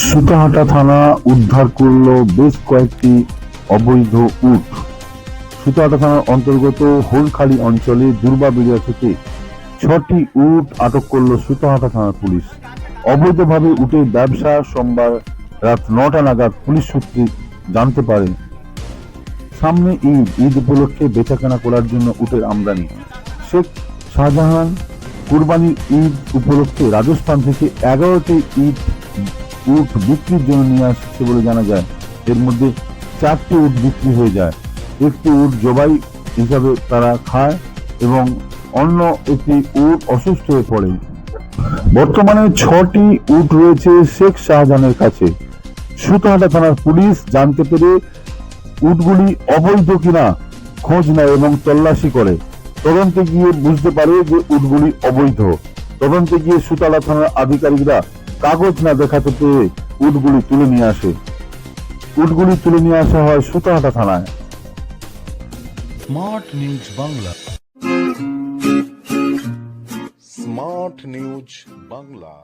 সুতাহাটা থানা উদ্ধার করল বেশ কয়েকটি অবৈধ উট। সুতাহাটা থানার অন্তর্গত হোলখালি অঞ্চলে দুর্বাবিড়িয়া থেকে ছটি উট আটক করল সুতাহাটা থানার পুলিশ। অবৈধভাবে উটের ব্যবসা সোমবার রাত নটা নাগাদ পুলিশ সূত্রে জানতে পারে। সামনে ঈদ ঈদ উপলক্ষে বেচাকেনা করার জন্য উটের আমদানি। শেখ শাহজাহান কুরবানির ঈদ উপলক্ষে রাজস্থান থেকে এগারোটি ঈদ উট বিক্রির জন্য নিয়ে আসছে বলে জানা যায়। এর মধ্যে চারটি উট বিক্রি হয়ে যায়। একটি উট জবাই হিসাবে তারা খায় এবং অন্য একটি উট অসুস্থ হয়ে পড়ে। বর্তমানে ছটি উট রয়েছে শেখ শাহজাহানের কাছে। সুতাহাটা থানার পুলিশ জানতে পেরে উটগুলি অবৈধ কিনা খোঁজ নেয় এবং তল্লাশি করে। তদন্তে গিয়ে বুঝতে পারে যে উটগুলি অবৈধ। তদন্তে গিয়ে সুতালা থানার আধিকারিকরা কাগজ না দেখাতে পেয়ে উটগুলি তুলে নিয়ে আসে। উটগুলি তুলে নিয়ে আসা হয় সুতাহাটা থানায়। Smart news Bangla. Smart news Bangla.